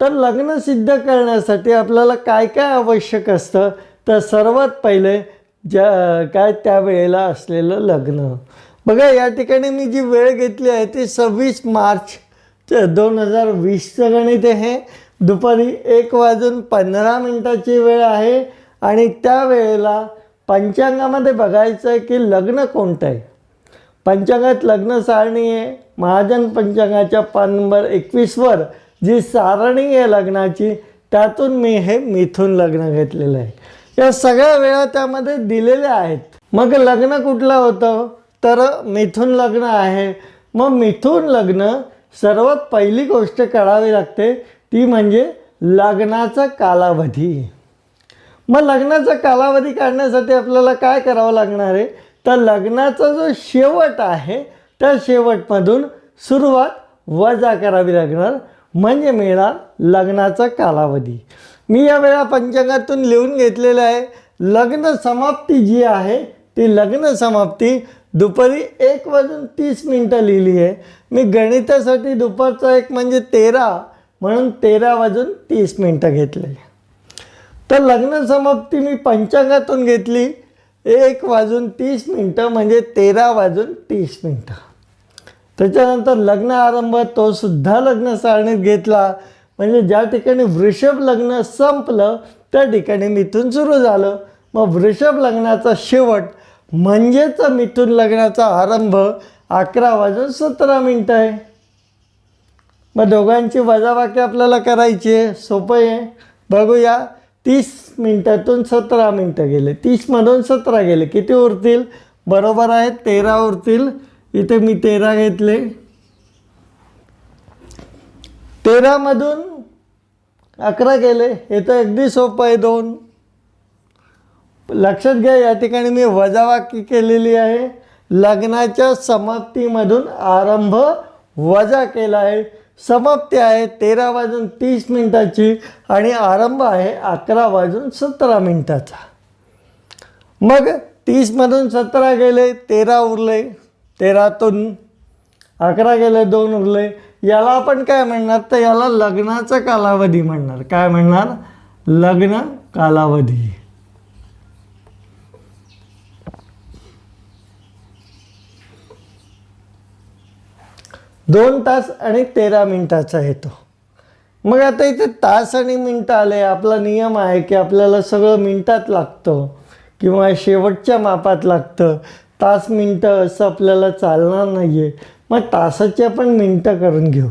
तर लग्न सिद्ध करण्यासाठी आपल्याला काय काय आवश्यक असतं? तर सर्वात पहिले ज्या काय त्यावेळेला असलेलं लग्न. बघा या ठिकाणी मी जी वेळ घेतली आहे ती सव्वीस मार्च दोन हजार वीसचं गणित आहे. दुपारी एक वाजून पंधरा मिनटाची वेळ आहे आणि त्या वेळेला पंचांगामध्ये बघायचं आहे की लग्न कोणतं आहे पंचांगात लग्न सारणी आहे. महाजन पंचांगाच्या पान नंबर एकवीसवर जी सारणी आहे लग्नाची त्यातून मी हे मिथून लग्न घेतलेलं आहे. या सगळ्या वेळा त्यामध्ये दिलेल्या आहेत. मग लग्न कुठलं होतं? तर मिथून लग्न आहे. मग मिथून लग्न सर्वात पहिली गोष्ट करावी लागते ती म्हणजे लग्नाचा कालावधी. मग लग्नाचा कालावधी काढण्यासाठी आपल्याला काय करावं लागणार आहे? तर लग्नाचा जो शेवट आहे त्या शेवटमधून सुरुवात वजा करावी लागणार. म्हणजे मिळणार लग्नाचा कालावधी. मी या वेळा पंचांगातून लिहून घेतलेलं आहे. लग्न समाप्ती जी आहे ती लग्न समाप्ती दुपारी एक वाजून तीस मिनटं लिहिली आहे. मी गणितासाठी दुपारचा एक म्हणजे तेरा म्हणून तेरा वाजून तीस मिनटं घेतलेली तर लग्न समाप्ती मी पंचांगातून घेतली. एक वाजून तीस मिनटं म्हणजे तेरा वाजून तीस मिनटं. त्याच्यानंतर लग्न आरंभ तो सुद्धा लग्न सारणीत घेतला. म्हणजे ज्या ठिकाणी वृषभ लग्न संपलं त्या ठिकाणी मिथून सुरू झालं. मग वृषभ लग्नाचा शेवट म्हणजेच मिथून लग्नाचा आरंभ अकरा वाजून सतरा मिनटं आहे. मग दोघांची वजाबाकी आपल्याला करायची आहे. सोपं आहे. बघूया. तीस मिनटातून सतरा मिनटं गेले. तीसमधून सतरा गेले. किती उरतील? बरोबर आहे तेरा उरतील. इथे मी तेरा घेतले. तेरामधून अकरा गेले. हे तर अगदी सोपं आहे दोन. लक्षात घ्या या ठिकाणी मी वजावाकी केलेली आहे. लग्नाच्या समाप्तीमधून आरंभ वजा केला आहे. समाप्ती आहे तेरा वाजून तीस मिनटाची आणि आरंभ आहे अकरा वाजून सतरा मिनटाचा. मग तीसमधून सतरा गेले तेरा उरले तेरातून अकरा गेले दोन उरले. याला आपण काय म्हणणार? तर याला लग्नाचा कालावधी म्हणणार. काय म्हणणार? लग्न कालावधी. दोन तास आणि तेरा मिनटाचा येतो. मग आता इथे तास आणि मिनटं आले आपला नियम आहे की आपल्याला सगळं मिनटात लागतं किंवा शेवटच्या मापात लागतं. तास मिनटं असं आपल्याला चालणार नाही आहे मग तासाचे आपण मिनटं करून घेऊ.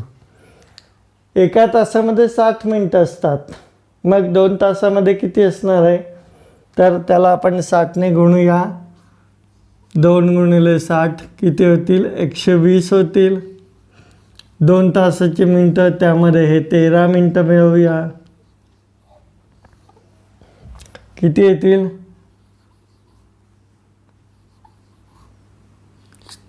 एका तासामध्ये साठ मिनटं असतात. मग दोन तासामध्ये किती असणार आहे? तर त्याला आपण साठने गुणूया. दोन गुणिले साठ किती होतील? एकशे वीस होतील. दोन तासाची मिनटं त्यामध्ये हे तेरा मिनटं मिळवूया. किती येतील?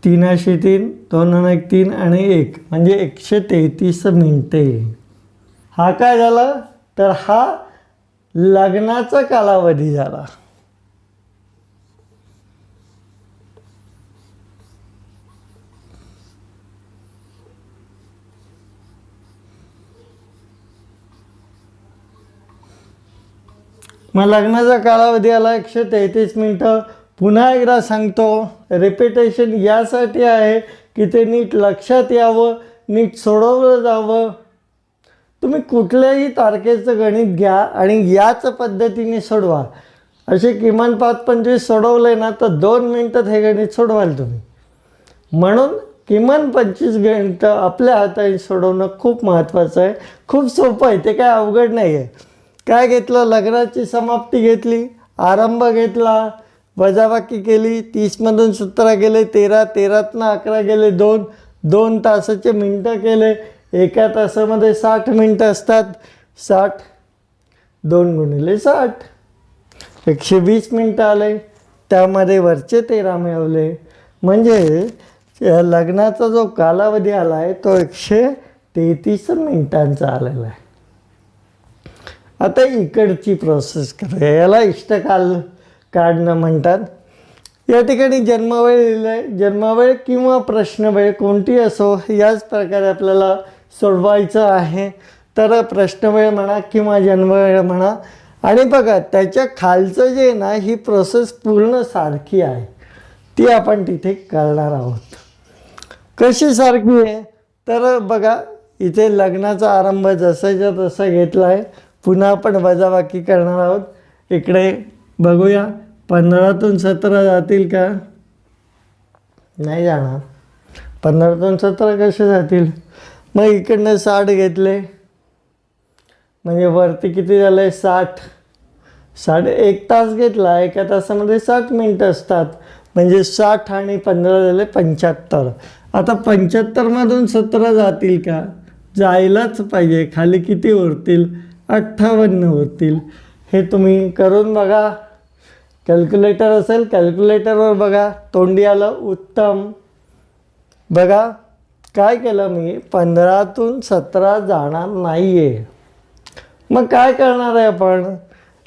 तीनाशे तीन दोन आणि एक तीन आणि एक. म्हणजे एकशे तेहतीस मिनटे. हा काय झाला? तर हा लग्नाचा कालावधी झाला. मग लग्नाचा कालावधी आला एकशे तेहतीस मिनटं. पुन्हा एकदा सांगतो रेपिटेशन यासाठी आहे की ते नीट लक्षात यावं नीट सोडवलं जावं. तुम्ही कुठल्याही तारखेचं गणित घ्या आणि याच पद्धतीने सोडवा. असे किमान पाच पंचवीस सोडवले ना तर दोन मिनटात हे गणित सोडवाल तुम्ही. म्हणून किमान पंचवीस गणितं आपल्या हाताने सोडवणं खूप महत्त्वाचं आहे. खूप सोपं आहे ते काय अवघड नाही आहे काय घेतलं? लग्नाची समाप्ती घेतली आरंभ घेतला वजाबाकी केली तीसमधून सतरा गेले तेरा तेरातनं अकरा गेले दोन दोन तासाचे मिनटं केले एका तासामध्ये साठ मिनटं असतात. साठ दोन गुणिले साठ. एकशे वीस मिनटं आले त्यामध्ये वरचे तेरा मिळवले. म्हणजे लग्नाचा जो कालावधी आला आहे तो एकशे तेहतीस मिनटांचा आलेला आहे. आता इकडची प्रोसेस करूया. याला इष्टकाल काढणं म्हणतात. या ठिकाणी जन्मवेळ लिहिलं आहे जन्मवेळ किंवा प्रश्नवेळ कोणती असो याच प्रकारे आपल्याला सोडवायचं आहे. तर प्रश्नवेळ म्हणा किंवा जन्मवेळ म्हणा. आणि बघा त्याच्या खालचं जे ना ही प्रोसेस पूर्ण सारखी आहे. ती आपण तिथे करणार आहोत. कशी सारखी आहे? तर बघा इथे लग्नाचा आरंभ जसाच्या तसा घेतला आहे पुन्हा आपण वजाबाकी करणार आहोत. इकडे बघूया पंधरातून सतरा जातील का? नाही जाणार. पंधरातून सतरा कसे जातील? मग इकडनं साठ घेतले. म्हणजे वरती किती झालं साठ. साठ एक तास घेतला एका तासामध्ये साठ मिनटं असतात. म्हणजे साठ आणि पंधरा झाले पंच्याहत्तर. आता पंच्याहत्तरमधून सतरा जातील का? जायलाच पाहिजे. खाली किती उरतील? अठ्ठावन्न होतील हे तुम्ही करून बघा. कॅल्क्युलेटर असेल कॅल्क्युलेटरवर बघा. तोंडी आलं उत्तम. बघा काय केलं मी? पंधरातून सतरा जाणार नाही आहे मग काय करणार आहे आपण?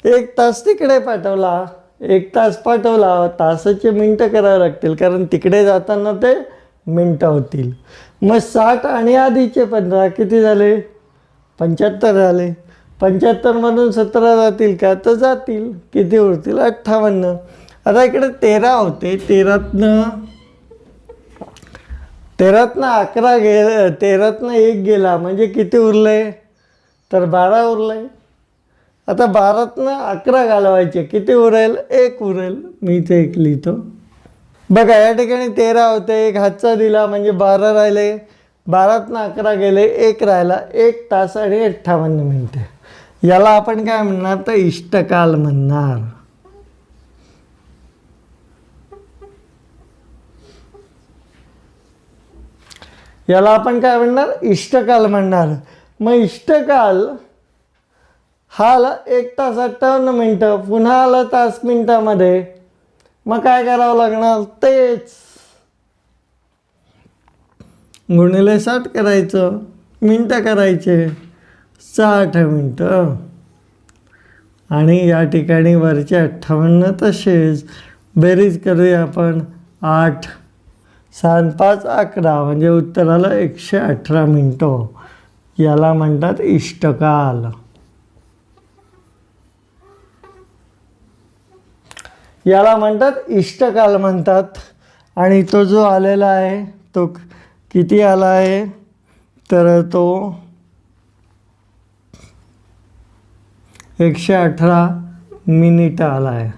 एक तास तिकडे पाठवला. एक तास पाठवला. तासाचे मिनटं करावे लागतील कारण तिकडे जाताना ते मिनटं होतील. मग साठ आणि आधीचे पंधरा किती झाले? पंच्याहत्तर झाले. पंच्याहत्तरमधून सतरा जातील का? तर जातील. किती उरतील? अठ्ठावन्न. आता इकडे तेरा होते. तेरातनं तेरातनं अकरा गे तेरातनं एक गेला. म्हणजे किती उरले तर बारा उरले आता बारातनं अकरा घालवायचे. किती उरेल? एक उरेल. मी इथे एक लिहितो. बघा या ठिकाणी तेरा होते. एक हातचा दिला म्हणजे बारा राहिले. बारातनं अकरा गेले. एक राहिला. एक तास आणि अठ्ठावन्न मिनटे. याला आपण काय म्हणणार? तर इष्टकाल म्हणणार. याला आपण काय म्हणणार? इष्टकाल म्हणणार. मग इष्टकाल हा आला एक तास अठ्ठावन्न मिनटं पुन्हा आलं तास मिनटामध्ये. मग काय करावं लागणार? तेच. गुणिले साठ करायचं मिनटं करायचे. साठ मिनटं. आणि या ठिकाणी वरचे अठ्ठावन्न तसेच बेरीज करूया आपण. आठ सात पाच अकरा म्हणजे उत्तराला एकशे अठरा मिनटं. याला म्हणतात इष्टकाल. याला म्हणतात इष्टकाल म्हणतात. आणि तो जो आलेला आहे तो किती आला आहे? तर तो एकशे अठरा मिनिट आला आहे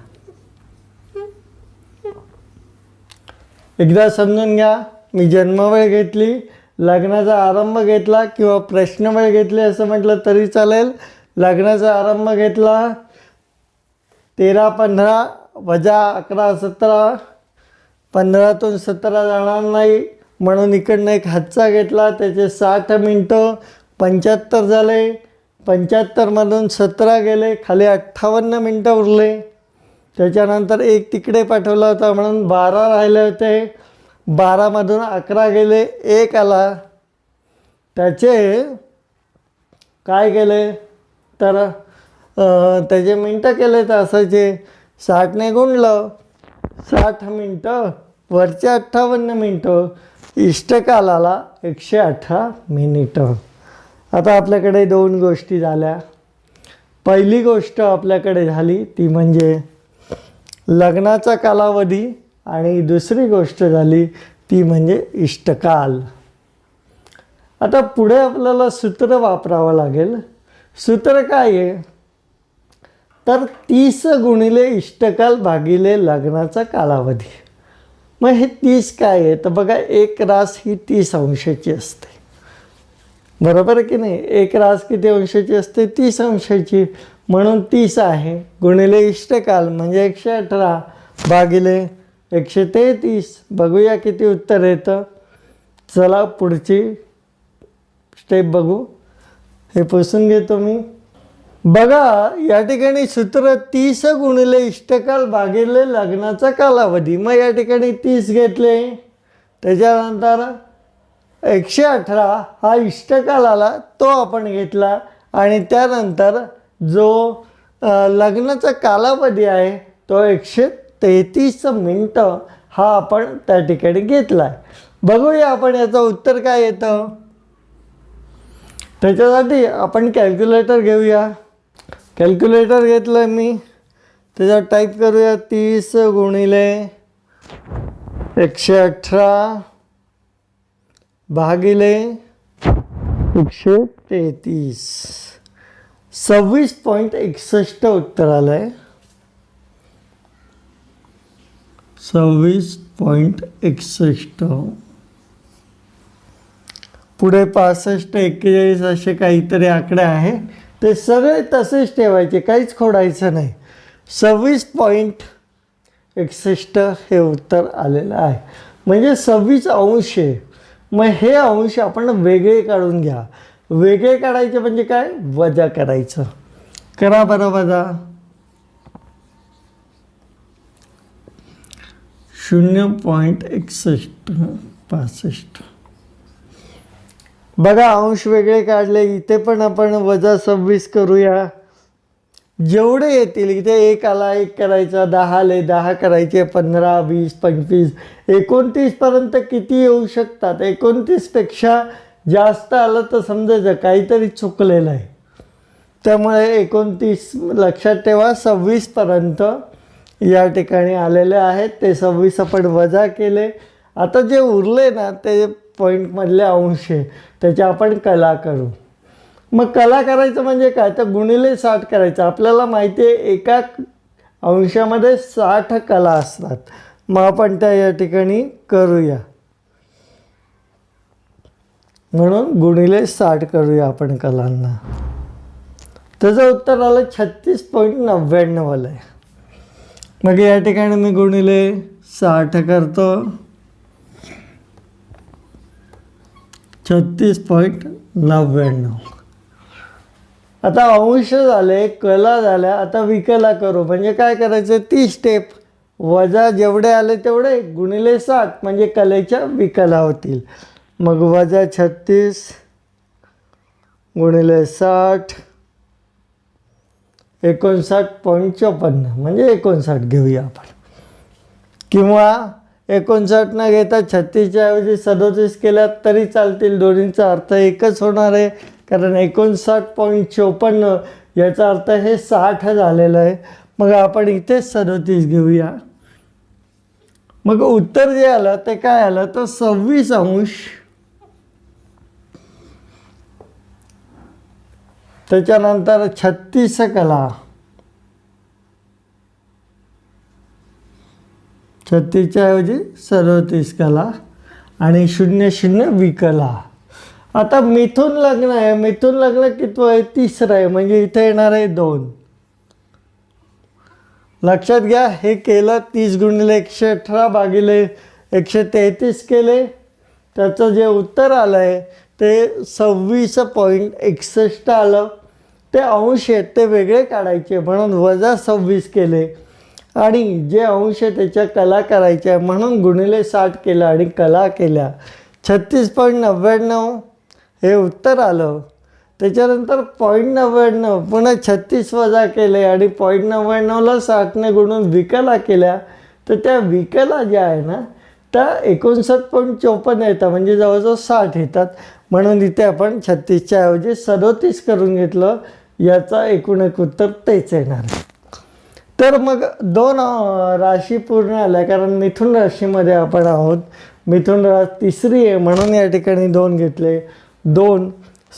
एकदा समजून घ्या मी जन्मवेळ घेतली लग्नाचा आरंभ घेतला किंवा प्रश्नवेळ घेतली असं म्हटलं तरी चालेल. लग्नाचा आरंभ घेतला तेरा पंधरा वजा अकरा सतरा पंधरातून सतरा जाणार नाही म्हणून इकडनं एक हातचा घेतला त्याचे साठ मिनटं पंच्याहत्तर झाले. पंच्याहत्तरमधून सतरा गेले खाली अठ्ठावन्न मिनटं उरले. त्याच्यानंतर एक तिकडे पाठवला होता म्हणून बारा राहिले होते. बारामधून अकरा गेले एक आला. त्याचे काय केले? तर त्याचे मिनटं केले तासाचे साठने गुणलं. साठ मिनटं वरचे अठ्ठावन्न मिनटं. इष्टकालाला एकशे अठरा मिनिटं. आता आपल्याकडे दोन गोष्टी झाल्या. पहिली गोष्ट आपल्याकडे झाली ती म्हणजे लग्नाचा कालावधी आणि दुसरी गोष्ट झाली ती म्हणजे इष्टकाल. आता पुढे आपल्याला सूत्र वापरावं लागेल. सूत्र काय आहे? तर तीस गुणिले इष्टकाल भागिले लग्नाचा कालावधी. मग हे तीस काय आहे? तर बघा एक रास ही तीस अंशाची असते. बरोबर आहे की नाही? एक रास किती अंशाची असते? तीस अंशाची. म्हणून तीस आहे. गुणिले इष्टकाल म्हणजे एकशे अठरा भागिले एकशे तेहतीस. बघूया किती उत्तर येतं. चला पुढची स्टेप बघू. हे पुसून घेतो मी. बघा या ठिकाणी सूत्र तीस गुणिले इष्टकाल भागिले लग्नाचा कालावधी. मग या ठिकाणी तीस घेतले. त्याच्यानंतर एकशे अठरा हा इष्टकाल आला तो आपण घेतला आणि त्यानंतर जो लग्नाचा कालावधी आहे तो एकशे तेहतीस मिनटं हा आपण त्या ठिकाणी घेतला आहे. बघूया आपण याचं उत्तर काय येतं. त्याच्यासाठी आपण कॅल्क्युलेटर घेऊया. कॅल्क्युलेटर घेतलं मी. त्याच्यावर टाईप करूया तीस गुणिले एकशे अठरा. भागिले एकशे तेहतीस. सव्वीस पॉईंट एकसष्ट उत्तर आलं आहे सव्वीस पॉईंट एकसष्ट. पुढे पासष्ट एक्केचाळीस असे काहीतरी आकडे आहे. ते सगळे तसेच ठेवायचे काहीच खोडायचं नाही. सव्वीस पॉईंट एकसष्ट हे उत्तर आलेलं आहे. म्हणजे सव्वीस अंश आहे मग हे अंश आपण वेगळे काढून घ्या. वेगळे काढायचे म्हणजे काय? वजा करायचं. करा बरं वजा. शून्य पॉईंट एकसष्ट पासष्ट. बघा अंश वेगळे काढले. इथे पण आपण वजा सव्वीस करूया. जेवढे येतील इथे एकाला एक करायचा दहाले दहा करायचे पंधरा वीस पंचवीस एकोणतीसपर्यंत किती येऊ शकतात? एकोणतीसपेक्षा जास्त आलं तर समजायचं काहीतरी चुकलेलं आहे. त्यामुळे एकोणतीस लक्षात ठेवा सव्वीसपर्यंत या ठिकाणी आलेले आहेत. ते सव्वीस आपण वजा केले. आता जे उरले ना ते पॉईंटमधले अंश आहे. त्याची आपण कला करू. मग कला करायचं म्हणजे काय? तर गुणिले साठ करायचं. आपल्याला माहिती आहे एका अंशामध्ये साठ कला असतात. मग आपण त्या या ठिकाणी करूया. म्हणून गुणिले साठ करूया आपण कलांना. त्याचं उत्तर आलं छत्तीस पॉईंट नव्याण्णव आलं आहे. मग या ठिकाणी मी गुणिले साठ करतो. छत्तीस पॉईंट नव्याण्णव. आता अंश झाले कला झाल्या आता विकला करू. म्हणजे काय करायचं? ती स्टेप वजा जेवढे आले तेवढे गुणिले साठ म्हणजे कलेच्या विकला होतील. मग वजा छत्तीस गुणिले साठ एकोणसाठ पंचपन्न. चोपन्न म्हणजे एकोणसाठ घेऊया आपण. किंवा एकोणसाठ न घेता छत्तीसच्या ऐवजी सदोतीस केल्यात तरी चालतील. दोन्हीचा अर्थ एकच होणार आहे. कारण एकोणसाठ पॉईंट चोपन्न याचा अर्थ हे साठ झालेलं आहे. मग आपण इथेच सदोतीस घेऊया. मग उत्तर जे आलं ते काय आलं? तर सव्वीस अंश. त्याच्यानंतर छत्तीस कला. छत्तीसच्या ऐवजी सदोतीस कला आणि शून्य शून्य विकला. आता मिथून लग्न आहे. मिथून लग्न कितवं आहे? तिसरं आहे. म्हणजे इथे येणार आहे दोन. लक्षात घ्या हे केलं तीस गुणिले एकशे अठरा भागिले एकशे तेहतीस केले. त्याचं जे उत्तर आलं आहे ते सव्वीस पॉईंट एकसष्ट आलं. ते अंश आहेत ते वेगळे काढायचे. म्हणून वजा सव्वीस केले. आणि जे अंश आहे त्याच्या कला करायच्या म्हणून गुणिले साठ केलं आणि कला केल्या. छत्तीस पॉईंट नव्याण्णव. हे उत्तर आलं. त्याच्यानंतर पॉईंट नव्याण्णव पुन्हा छत्तीस वजा केले आणि पॉईंट नव्याण्णवला साठने गुणून विकला केल्या. तर त्या विकला ज्या आहे ना त्या एकोणसाठ पॉईंट चोपन्न येतात म्हणजे जवळजवळ साठ येतात. म्हणून इथे आपण छत्तीसच्या ऐवजी सदोतीस करून घेतलं याचा एकूण एक उत्तर तेच येणार. तर मग दोन राशी पूर्ण आल्या कारण मिथुन राशीमध्ये आपण आहोत. मिथुन राश तिसरी आहे म्हणून या ठिकाणी दोन घेतले. दोन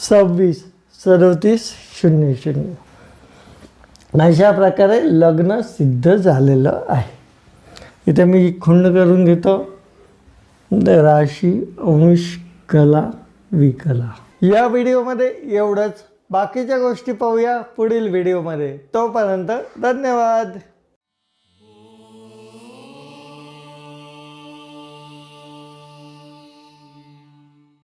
सव्वीस सदोतीस शून्य शून्य. अशा प्रकारे लग्न सिद्ध झालेलं आहे. इथे मी खुंड करून घेतो. राशी अंश कला विकला. या व्हिडिओमध्ये एवढंच. बाकीच्या गोष्टी पाहूया पुढील व्हिडिओमध्ये. तोपर्यंत धन्यवाद.